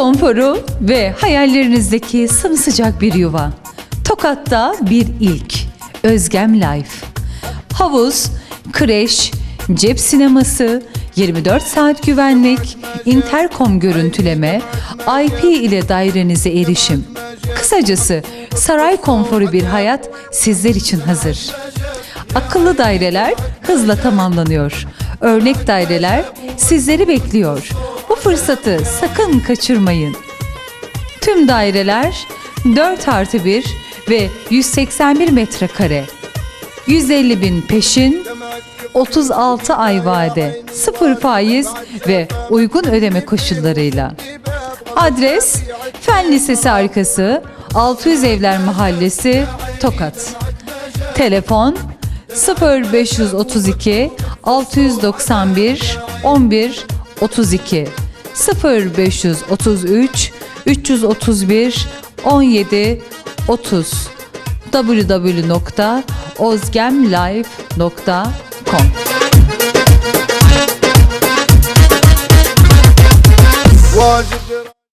konforu ve hayallerinizdeki sımsıcak bir yuva. Tokat'ta bir ilk. Özgem Life. Havuz, kreş, cep sineması, 24 saat güvenlik, interkom görüntüleme, IP ile dairenize erişim. Kısacası saray konforu bir hayat sizler için hazır. Akıllı daireler hızla tamamlanıyor. Örnek daireler sizleri bekliyor. Fırsatı sakın kaçırmayın. Tüm daireler 4 artı 1 ve 181 metrekare. 150 bin peşin, 36 ay vade, sıfır faiz ve uygun ödeme koşullarıyla. Adres Fen Lisesi arkası 600 Evler Mahallesi Tokat. Telefon 0532 691 11 32 0533 331 17 30 www.ozgemlife.com Vacip